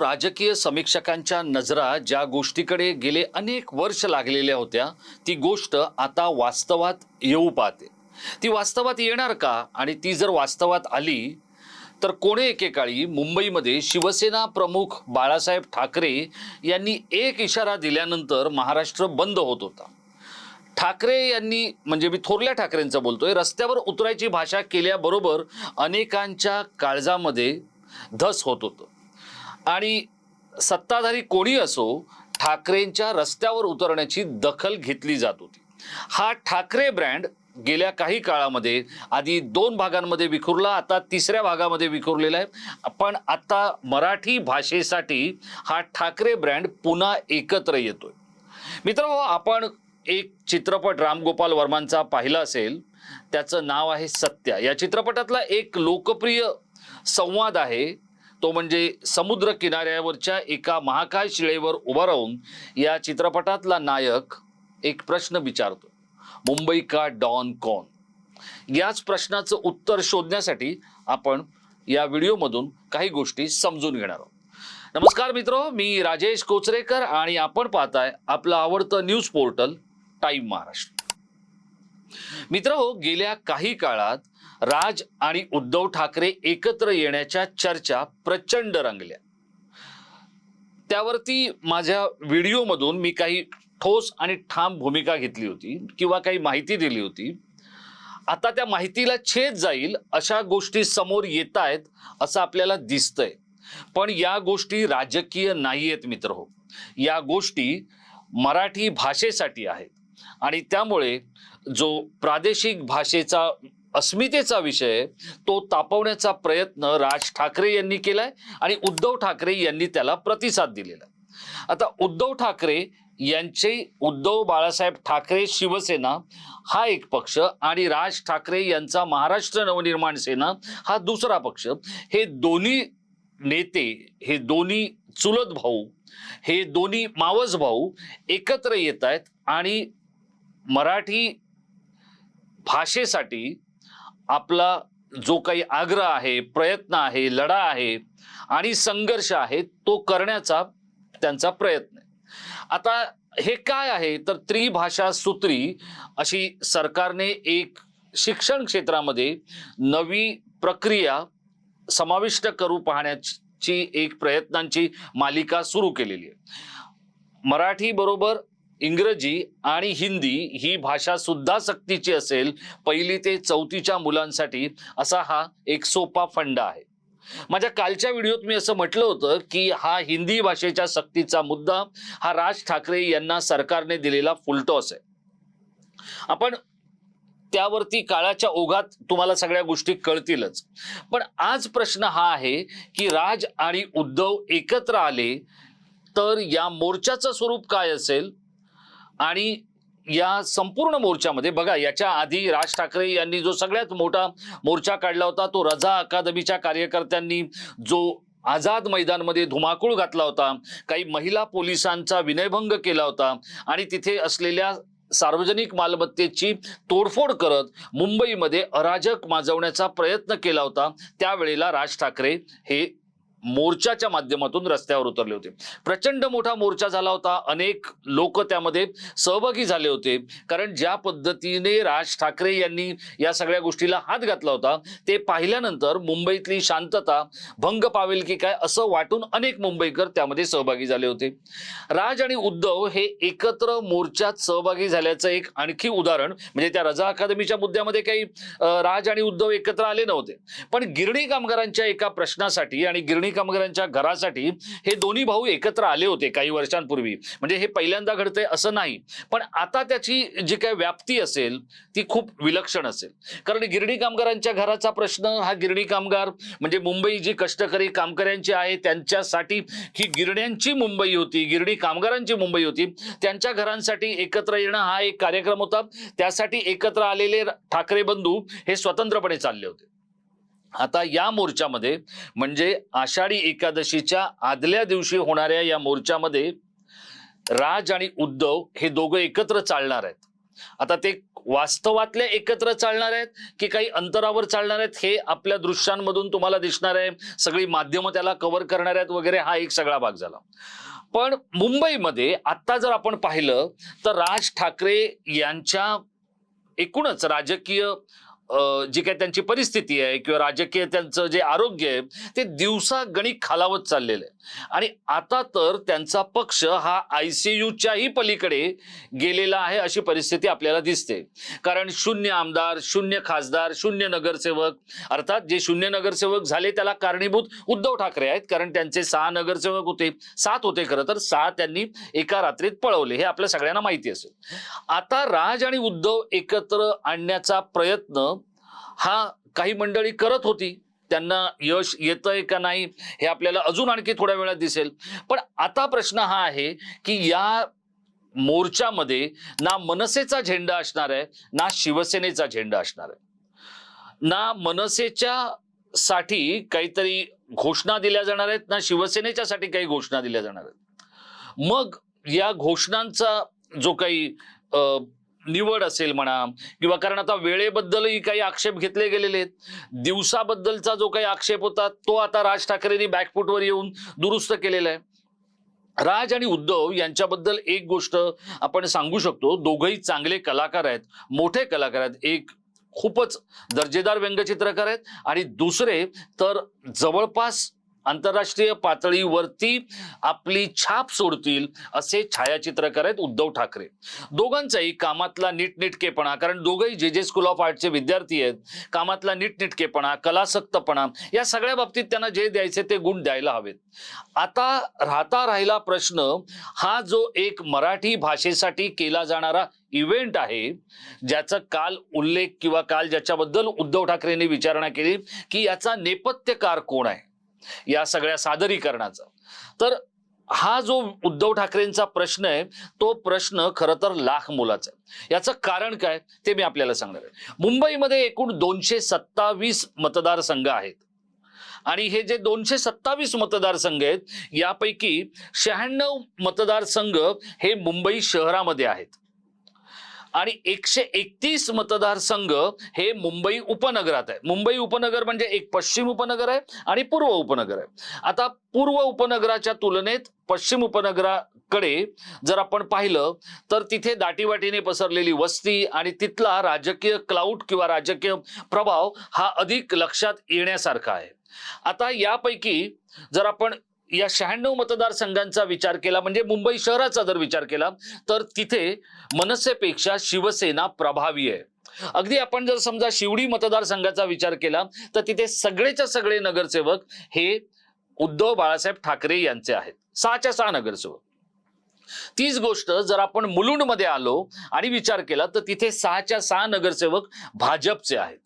राजकीय समीक्षकांच्या नजरा ज्या गोष्टीकडे गेले अनेक वर्ष लागलेल्या होत्या ती गोष्ट आता वास्तवात येऊ पाहते. ती वास्तवात येणार का? आणि ती जर वास्तवात आली तर कोणे एकेकाळी मुंबईमध्ये शिवसेना प्रमुख बाळासाहेब ठाकरे यांनी एक इशारा दिल्यानंतर महाराष्ट्र बंद होत होता. ठाकरे यांनी म्हणजे मी थोरल्या ठाकरेंचं बोलतोय रस्त्यावर उतरायची भाषा केल्याबरोबर अनेकांच्या काळजामध्ये धस होत होतं. आणि सत्ताधारी कोणी असो ठाकरेंच्या रस्त्यावर उतरण्याची दखल घेतली जात होती. हा ठाकरे ब्रँड गेल्या काही काळामध्ये आधी दोन भागांमध्ये विखुरला आता तिसऱ्या भागामध्ये विखुरलेला आहे. पण आता मराठी भाषेसाठी हा ठाकरे ब्रँड पुन्हा एकत्र येतोय. मित्र आपण एक चित्रपट रामगोपाल वर्मांचा पाहिला असेल. त्याचं नाव आहे सत्या. या चित्रपटातला एक लोकप्रिय संवाद आहे. तो म्हणजे समुद्र किनाऱ्यावरच्या एका महाकाय शिळेवर उभा राहून या चित्रपटातला नायक एक प्रश्न विचारतो. मुंबई का डॉन कॉन? याच प्रश्नाचं उत्तर शोधण्यासाठी आपण या व्हिडिओमधून काही गोष्टी समजून घेणार आहोत. नमस्कार मित्र मी राजेश कोचरेकर आणि आपण पाहताय आपलं आवडतं न्यूज पोर्टल टाईम महाराष्ट्र. मित्र हो गेल्या काही काळात राज आणि उद्धव ठाकरे एकत्र येण्याच्या चर्चा प्रचंड रंगल्या. त्यावरती माझ्या व्हिडिओमधून मी काही ठोस आणि ठाम भूमिका घेतली होती किंवा काही माहिती दिली होती. आता त्या माहितीला छेद जाईल अशा गोष्टी समोर येत आहेत असं आपल्याला दिसतंय. पण या गोष्टी राजकीय नाही आहेत मित्र हो. या गोष्टी मराठी भाषेसाठी आहेत. आणि त्यामुळे जो प्रादेशिक भाषेचा अस्मितेचा विषय तो तापवण्याचा प्रयत्न राज ठाकरे यांनी केलाय आणि उद्धव ठाकरे यांनी त्याला प्रतिसाद दिलेला आहे. आता उद्धव ठाकरे यांचे उद्धव बाळासाहेब ठाकरे शिवसेना हा एक पक्ष आणि राज ठाकरे यांचा महाराष्ट्र नवनिर्माण सेना हा दुसरा पक्ष हे दोन्ही नेते हे दोन्ही चुलत भाऊ हे दोन्ही मावस भाऊ एकत्र येत आहेत आणि मराठी भाषेसाठी आपला जो काही आग्रह आहे प्रयत्न आहे लढा आहे आणि संघर्ष आहे तो करण्याचा त्यांचा प्रयत्न आहे. आता हे काय आहे? तर त्रिभाषा सूत्री अशी सरकारने एक शिक्षण क्षेत्रामध्ये नवी प्रक्रिया समाविष्ट करू पाहण्याची एक प्रयत्नांची मालिका सुरू केलेली आहे. मराठी बरोबर इंग्रजी आणि हिंदी ही भाषा सुद्धा सक्तीची असेल. पहिली ते चौथीच्या मुलांसाठी असा हा एक सोपा फंडा आहे. माझ्या कालच्या व्हिडिओत मी असं म्हटलं होतं की हा हिंदी भाषेच्या सक्तीचा मुद्दा हा राज ठाकरे यांना सरकारने दिलेला फुलटॉस आहे. आपण त्यावरती काळाच्या ओघात तुम्हाला सगळ्या गोष्टी कळतीलच. पण आज प्रश्न हा आहे की राज आणि उद्धव एकत्र आले तर या मोर्चाचं स्वरूप काय असेल? आणि या संपूर्ण मोर्चामध्ये बघा याच्या आधी राज ठाकरे यांनी जो सगळ्यात मोठा मोर्चा काढला होता तो रजा अकादमीच्या कार्यकर्त्यांनी जो आझाद मैदानमध्ये धुमाकूळ घातला होता काही महिला पोलिसांचा विनयभंग केला होता आणि तिथे असलेल्या सार्वजनिक मालमत्तेची तोडफोड करत मुंबईमध्ये अराजक माजवण्याचा प्रयत्न केला होता त्यावेळेला राज ठाकरे हे मोर्चाच्या माध्यमातून रस्त्यावर उतरले होते. प्रचंड मोठा मोर्चा झाला होता. अनेक लोक त्यामध्ये सहभागी झाले होते. कारण ज्या पद्धतीने राज ठाकरे यांनी या सगळ्या गोष्टीला हात घातला होता ते पाहिल्यानंतर मुंबईतली शांतता भंग पावेल की काय असं वाटून अनेक मुंबईकर त्यामध्ये सहभागी झाले होते. राज आणि उद्धव हे एकत्र मोर्चात सहभागी झाल्याचं एक आणखी उदाहरण म्हणजे त्या रजा अकादमीच्या मुद्द्यामध्ये काही राज आणि उद्धव एकत्र आले नव्हते. पण गिरणी कामगारांच्या एका प्रश्नासाठी आणि गिरणी कामगारांच्या घरासाठी हे दोन्ही भाऊ एकत्र आले होते काही वर्षांपूर्वी. म्हणजे हे पहिल्यांदा घडतंय असं नाही. पण आता त्याची जी काय व्याप्ती असेल ती खूप विलक्षण असेल. कारण गिरणी कामगारांच्या घराचा प्रश्न हा गिरणी कामगार म्हणजे मुंबई जी कष्टकरी कामकऱ्यांची आहे त्यांच्यासाठी ही गिरण्यांची मुंबई होती गिरणी कामगारांची मुंबई होती त्यांच्या घरांसाठी एकत्र येणं हा एक कार्यक्रम होता. त्यासाठी एकत्र आलेले ठाकरे बंधू हे स्वतंत्रपणे चालले होते. आता या मोर्चामध्ये म्हणजे आषाढी एकादशीच्या आदल्या दिवशी होणाऱ्या या मोर्चामध्ये राज आणि उद्धव हे दोघं एकत्र चालणार आहेत. आता ते वास्तवातल्या एकत्र चालणार आहेत की काही अंतरावर चालणार आहेत हे आपल्या दृश्यांमधून तुम्हाला दिसणार आहे. सगळी माध्यमं त्याला कव्हर करणार आहेत वगैरे हा एक सगळा भाग झाला. पण मुंबईमध्ये आता जर आपण पाहिलं तर राज ठाकरे यांच्या एकूणच राजकीय जी काही त्यांची परिस्थिती आहे किंवा राजकीय त्यांचं जे आरोग्य आहे ते दिवसागणिक खालावत चाललेलं आहे. आणि आता तर त्यांचा पक्ष हा आय सी यूच्याही पलीकडे गेलेला आहे अशी परिस्थिती आपल्याला दिसते. कारण शून्य आमदार शून्य खासदार शून्य नगरसेवक अर्थात जे शून्य नगरसेवक झाले त्याला कारणीभूत उद्धव ठाकरे आहेत. कारण त्यांचे सहा नगरसेवक होते सात होते खरं तर सहा त्यांनी एका रात्रीत पळवले हे आपल्या सगळ्यांना माहिती असेल. आता राज आणि उद्धव एकत्र आणण्याचा प्रयत्न हा काही मंडळी करत होती. त्यांना यश येतंय का नाही हे आपल्याला अजून आणखी थोड्या वेळात दिसेल. पण आता प्रश्न हा आहे की या मोर्चामध्ये ना मनसेचा झेंडा असणार आहे ना शिवसेनेचा झेंडा असणार आहे. ना मनसेच्या साठी काहीतरी घोषणा दिल्या जाणार आहेत ना शिवसेनेच्या साठी काही घोषणा दिल्या जाणार आहेत. मग या घोषणांचा जो काही निवड असेल म्हणा किंवा कारण आता वेळेबद्दलही काही आक्षेप घेतले गेलेले आहेत. दिवसाबद्दलचा जो काही आक्षेप होता तो आता राज ठाकरेंनी बॅकफुटवर येऊन दुरुस्त केलेला आहे. राज आणि उद्धव यांच्याबद्दल एक गोष्ट आपण सांगू शकतो दोघंही चांगले कलाकार आहेत मोठे कलाकार आहेत. एक खूपच दर्जेदार व्यंगचित्रकार आहेत आणि दुसरे तर जवळपास आंतरराष्ट्रीय पातळीवरती आपली छाप सोडतील असे छायाचित्रकार आहेत उद्धव ठाकरे. दोघांचाही कामातला नीटनिटकेपणा कारण दोघंही जे जे स्कूल ऑफ आर्टचे विद्यार्थी आहेत कामातला नीटनिटकेपणा कलासक्तपणा या सगळ्या बाबतीत त्यांना जे द्यायचे ते गुण द्यायला हवेत. आता राहता राहिला प्रश्न हा जो एक मराठी भाषेसाठी केला जाणारा इव्हेंट आहे ज्याचा काल उल्लेख किंवा काल ज्याच्याबद्दल उद्धव ठाकरेंनी विचारणा केली की याचा नेपथ्यकार कोण आहे? या सगळ्या सादरीकरणाचा. तर हा जो उद्धव ठाकरेंचा प्रश्न आहे तो प्रश्न खरं तर लाख मोलाचा आहे. याचं कारण काय? ते मी आपल्याला सांगणार आहे. मुंबईमध्ये एकूण दोनशे सत्तावीस मतदारसंघ आहेत. आणि हे जे दोनशे सत्तावीस मतदारसंघ आहेत यापैकी शहाण्णव मतदारसंघ हे मुंबई शहरामध्ये आहेत. आणि एकशे एकतीस मतदारसंघ हे मुंबई उपनगरात आहे. मुंबई उपनगर म्हणजे एक पश्चिम उपनगर आहे आणि पूर्व उपनगर आहे. आता पूर्व उपनगराच्या तुलनेत पश्चिम उपनगराकडे जर आपण पाहिलं तर तिथे दाटीवाटीने पसरलेली वस्ती आणि तिथला राजकीय क्लाउड किंवा राजकीय प्रभाव हा अधिक लक्षात येण्यासारखा आहे. आता यापैकी जर आपण या शहाण्णव मतदारसंघांचा विचार केला म्हणजे मुंबई शहराचा जर विचार केला तर तिथे मनसेपेक्षा शिवसेना प्रभावी आहे. अगदी आपण जर समजा शिवडी मतदारसंघाचा विचार केला तर तिथे सगळेच्या सगळे नगरसेवक हे उद्धव बाळासाहेब ठाकरे यांचे आहेत. सहाच्या सहा नगरसेवक. तीच गोष्ट जर आपण मुलुंडमध्ये आलो आणि विचार केला तर तिथे सहाच्या सहा नगरसेवक भाजपचे आहेत.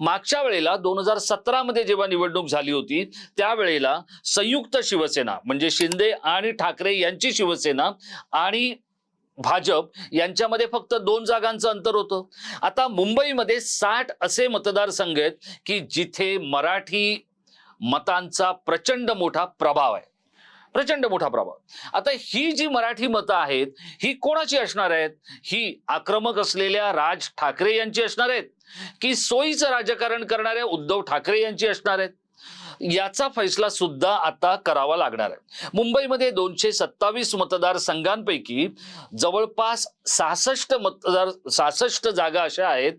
मागच्या वेळेला दोन हजार सतरा मध्ये जेव्हा निवडणूक झाली होती त्यावेळेला संयुक्त शिवसेना म्हणजे शिंदे आणि ठाकरे यांची शिवसेना आणि भाजप यांच्यामध्ये फक्त दोन जागांचं अंतर होतं. आता मुंबईमध्ये साठ असे मतदारसंघ आहेत की जिथे मराठी मतांचा प्रचंड मोठा प्रभाव आहे. प्रचंड मोठा प्रभाव. आता ही जी मराठी मतं आहेत ही कोणाची असणार आहेत? ही आक्रमक असलेल्या राज ठाकरे यांची असणार आहेत? की सोयीचं राजकारण करणाऱ्या उद्धव ठाकरे यांची असणार आहेत? याचा फैसला सुद्धा आता करावा लागणार आहे. मुंबईमध्ये दोनशे सत्तावीस मतदारसंघांपैकी जवळपास सहासष्ट मतदार सहासष्ट जागा अशा आहेत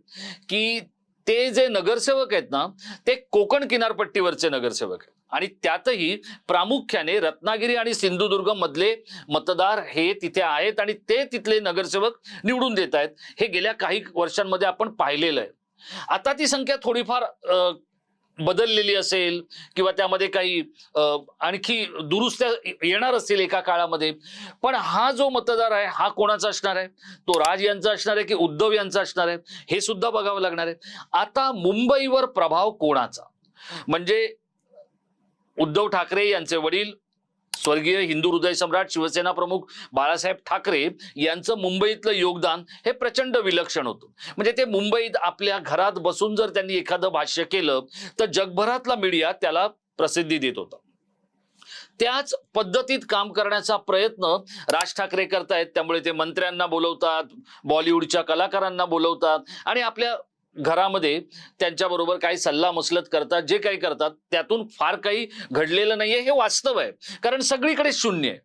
की ते जे नगरसेवक आहेत ना ते कोकण किनारपट्टीवरचे नगरसेवक आहेत. आणि त्यातही प्रामुख्याने रत्नागिरी आणि सिंधुदुर्ग मधले मतदार हे तिथे आहेत आणि ते तिथले नगरसेवक निवडून देत आहेत. हे गेल्या काही वर्षांमध्ये आपण पाहिलेलं आहे. आता ती संख्या थोडीफार बदललेली असेल किंवा त्यामध्ये काही आणखी दुरुस्त्या येणार असतील एका काळामध्ये. पण हा जो मतदार आहे हा कोणाचा असणार आहे? तो राज यांचा असणार आहे की उद्धव यांचा असणार आहे? हे सुद्धा बघावं लागणार आहे. आता मुंबईवर प्रभाव कोणाचा? म्हणजे उद्धव ठाकरे यांचे वडील स्वर्गीय हिंदू हृदय सम्राट शिवसेना प्रमुख बाळासाहेब ठाकरे यांचं मुंबईतलं योगदान हे प्रचंड विलक्षण होतं. म्हणजे ते मुंबईत आपल्या घरात बसून जर त्यांनी एखादं भाष्य केलं तर जगभरातला मीडिया त्याला प्रसिद्धी देत होता. त्याच पद्धतीत काम करण्याचा प्रयत्न राज ठाकरे करतायत. त्यामुळे ते मंत्र्यांना बोलवतात बॉलिवूडच्या कलाकारांना बोलवतात आणि आपल्या घरामध्ये त्यांच्याबरोबर काही सल्ला मसलत करतात जे काही करतात त्यातून फार काही घडलेलं नाहीये हे वास्तव आहे. कारण सगळीकडे शून्य आहे.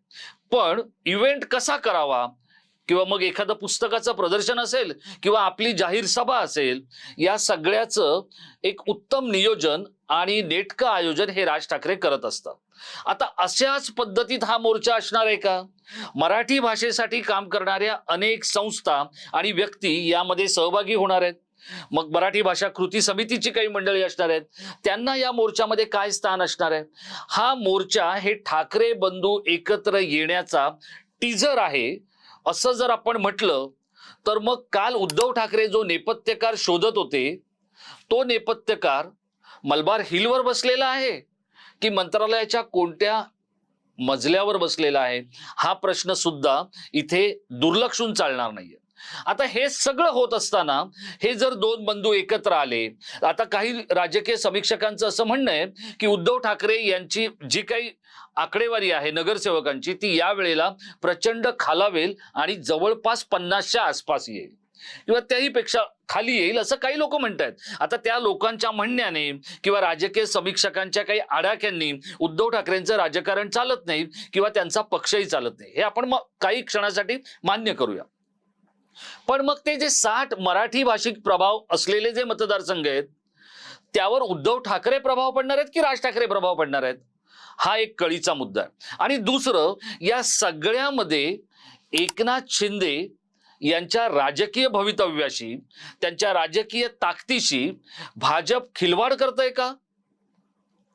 पण इव्हेंट कसा करावा? किंवा मग एखादं पुस्तकाचं प्रदर्शन असेल किंवा आपली जाहीर सभा असेल या सगळ्याचं एक उत्तम नियोजन आणि नेटकं आयोजन हे राज ठाकरे करत असतात. आता अशाच पद्धतीत हा मोर्चा असणार आहे का? मराठी भाषेसाठी काम करणाऱ्या अनेक संस्था आणि व्यक्ती यामध्ये सहभागी होणार आहेत. मग मराठी भाषा कृती समितीची काही मंडळी असणार आहेत. त्यांना या मोर्चामध्ये काय स्थान असणार आहे? हा मोर्चा हे ठाकरे बंधू एकत्र येण्याचा टीजर आहे. असं जर आपण म्हटलं तर मग काल उद्धव ठाकरे जो नेपथ्यकार शोधत होते तो नेपथ्यकार मलबार हिलवर बसलेला आहे की मंत्रालयाच्या कोणत्या मजल्यावर बसलेला आहे? हा प्रश्न सुद्धा इथे दुर्लक्षून चालणार नाहीये. आता हे सगळं होत असताना हे जर दोन बंधू एकत्र आले आता काही राजकीय समीक्षकांचं असं म्हणणं आहे की उद्धव ठाकरे यांची जी काही आकडेवारी आहे नगरसेवकांची ती या वेळेला प्रचंड खालावेल आणि जवळपास पन्नासच्या आसपास येईल. किंवा त्याही पेक्षा खाली येईल असं काही लोक म्हणतात आता त्या लोकांच्या म्हणण्याने किंवा राजकीय समीक्षकांच्या काही आडाख्यांनी उद्धव ठाकरेंचं राजकारण चालत नाही किंवा त्यांचा पक्षही चालत नाही. हे आपण मग काही क्षणासाठी मान्य करूया. पण मग ते जे साठ मराठी भाषिक प्रभाव असलेले जे मतदारसंघ आहेत त्यावर उद्धव ठाकरे प्रभाव पडणार आहेत की राज ठाकरे प्रभाव पडणार आहेत? हा एक कळीचा मुद्दा आहे. आणि दुसरं या सगळ्यामध्ये एकनाथ शिंदे यांच्या राजकीय भवितव्याशी त्यांच्या राजकीय ताकदीशी भाजप खिलवाड करतंय का?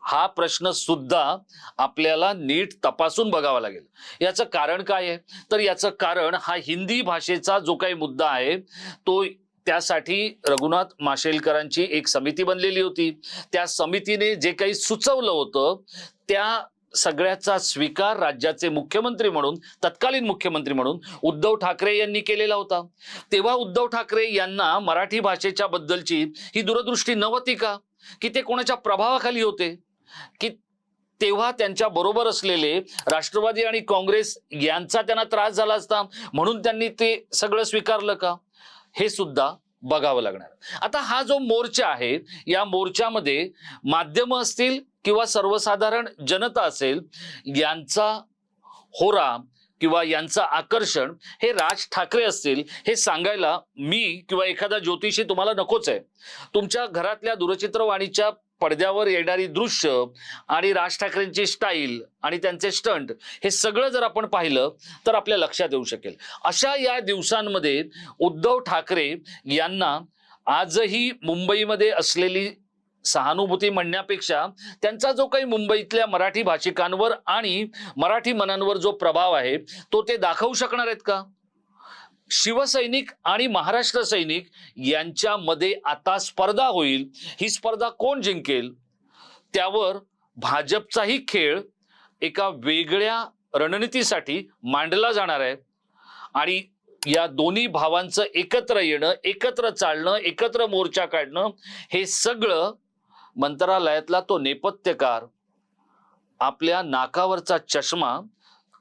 हा प्रश्न सुद्धा आपल्याला नीट तपासून बघावा लागेल. याचं कारण काय आहे? तर याचं कारण हा हिंदी भाषेचा जो काही मुद्दा आहे तो त्यासाठी रघुनाथ माशेलकरांची एक समिती बनलेली होती. त्या समितीने जे काही सुचवलं होतं त्या सगळ्याचा स्वीकार राज्याचे मुख्यमंत्री म्हणून तत्कालीन मुख्यमंत्री म्हणून उद्धव ठाकरे यांनी केलेला होता. तेव्हा उद्धव ठाकरे यांना मराठी भाषेच्या बद्दलची ही दूरदृष्टी नव्हती का? की ते कोणाच्या प्रभावाखाली होते? की तेव्हा त्यांच्या बरोबर असलेले राष्ट्रवादी आणि काँग्रेस यांचा त्यांना त्रास झाला असता म्हणून त्यांनी ते सगळं स्वीकारलं का? हे सुद्धा बघावं लागणार. आता हा जो मोर्चा आहे या मोर्चामध्ये माध्यम असतील किंवा सर्वसाधारण जनता असेल यांचा होरा किंवा यांचं आकर्षण हे राज ठाकरे असतील हे सांगायला मी किंवा एखादा ज्योतिषी तुम्हाला नकोच आहे. तुमच्या घरातल्या दूरचित्रवाणीच्या पडद्यावर येणारी दृश्य आणि राज ठाकरेंची स्टाईल आणि त्यांचे स्टंट हे सगळं जर आपण पाहिलं तर आपल्या लक्षात येऊ शकेल. अशा या दिवसांमध्ये उद्धव ठाकरे यांना आजही मुंबईमध्ये असलेली सहानुभूती म्हणण्यापेक्षा त्यांचा जो काही मुंबईतल्या मराठी भाषिकांवर आणि मराठी मनांवर जो प्रभाव आहे तो ते दाखवू शकणार आहेत का? शिवसैनिक आणि महाराष्ट्र सैनिक यांच्यामध्ये आता स्पर्धा होईल. ही स्पर्धा कोण जिंकेल? त्यावर भाजपचाही खेळ एका वेगळ्या रणनीतीसाठी मांडला जाणार आहे. आणि या दोन्ही भावांचं एकत्र येणं एकत्र चालणं एकत्र मोर्चा काढणं हे सगळं मंत्रालयातला तो नेपथ्यकार आपल्या नाकावरचा चष्मा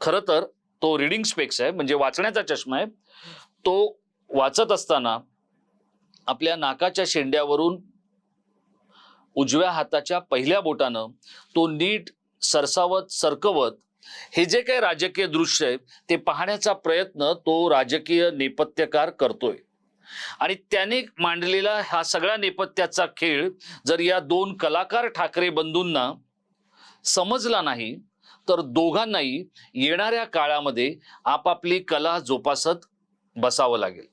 खरं तर तो रिडिंग स्पेक्स आहे म्हणजे वाचण्याचा चष्मा आहे. तो वाचत असताना आपल्या नाकाच्या शेंड्यावरून उजव्या हाताच्या पहिल्या बोटानं तो नीट सरसावत सरकवत हे जे काही राजकीय दृश्य आहे ते पाहण्याचा प्रयत्न तो राजकीय नेपथ्यकार करतोय. आणि त्याने मांडलेला हा सगळा नेपथ्याचा खेळ जर या दोन कलाकार ठाकरे बंधूंना समजला नाही तर दोघांनाही येणाऱ्या काळामध्ये आपापली कला जोपासत बसावं लागेल.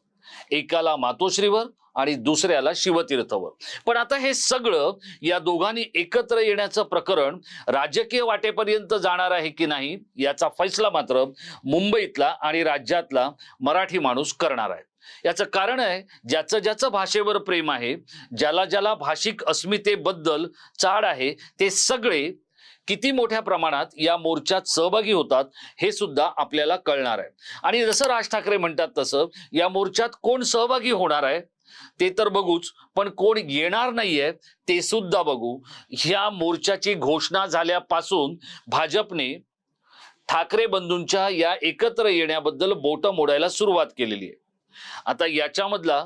एकाला मातोश्रीवर आणि दुसऱ्याला शिवतीर्थवर. पण आता हे सगळं या दोघांनी एकत्र येण्याचं प्रकरण राजकीय वाटेपर्यंत जाणार आहे की नाही याचा फैसला मात्र मुंबईतला आणि राज्यातला मराठी माणूस करणार आहे. याचं कारण आहे ज्याचं ज्याचं भाषेवर प्रेम आहे ज्याला ज्याला भाषिक अस्मितेबद्दल चाड आहे ते सगळे किती मोठ्या प्रमाणात या मोर्चात सहभागी होतात हे सुद्धा आपल्याला कळणार आहे. आणि जसं राज ठाकरे म्हणतात तसं या मोर्चात कोण सहभागी होणार आहे ते तर बघूच पण कोण येणार नाहीये ते सुद्धा बघू. ह्या मोर्चाची घोषणा झाल्यापासून भाजपने ठाकरे बंधूंच्या या एकत्र येण्याबद्दल बोटं मोडायला सुरुवात केलेली आहे. आता याच्यामधला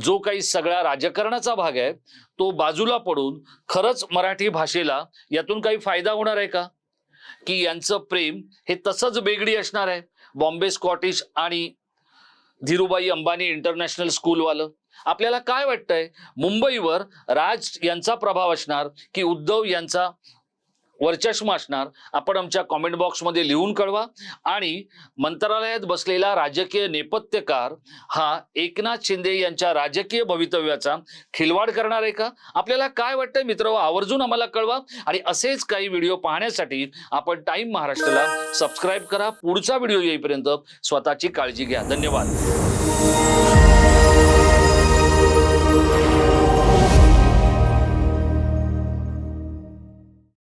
जो काही सगळा राजकारणाचा भाग आहे तो बाजूला पडून खरंच मराठी भाषेला यातून काही फायदा होणार आहे का? की यांचं प्रेम हे तसंच बेगडी असणार आहे? बॉम्बे स्कॉटिश आणि धीरूबाई अंबानी इंटरनॅशनल स्कूलवालं? आपल्याला काय वाटतंय? मुंबईवर राज यांचा प्रभाव असणार की उद्धव यांचा वर्चस्व असणार. आपण आमच्या कॉमेंट बॉक्समध्ये लिहून कळवा. आणि मंत्रालयात बसलेला राजकीय नेपथ्यकार हा एकनाथ शिंदे यांच्या राजकीय भवितव्याचा खिलवाड करणार आहे का? आपल्याला काय वाटतंय मित्र? आवर्जून आम्हाला कळवा. आणि असेच काही व्हिडिओ पाहण्यासाठी आपण टाइम महाराष्ट्राला सबस्क्राईब करा. पुढचा व्हिडिओ येईपर्यंत स्वतःची काळजी घ्या. धन्यवाद.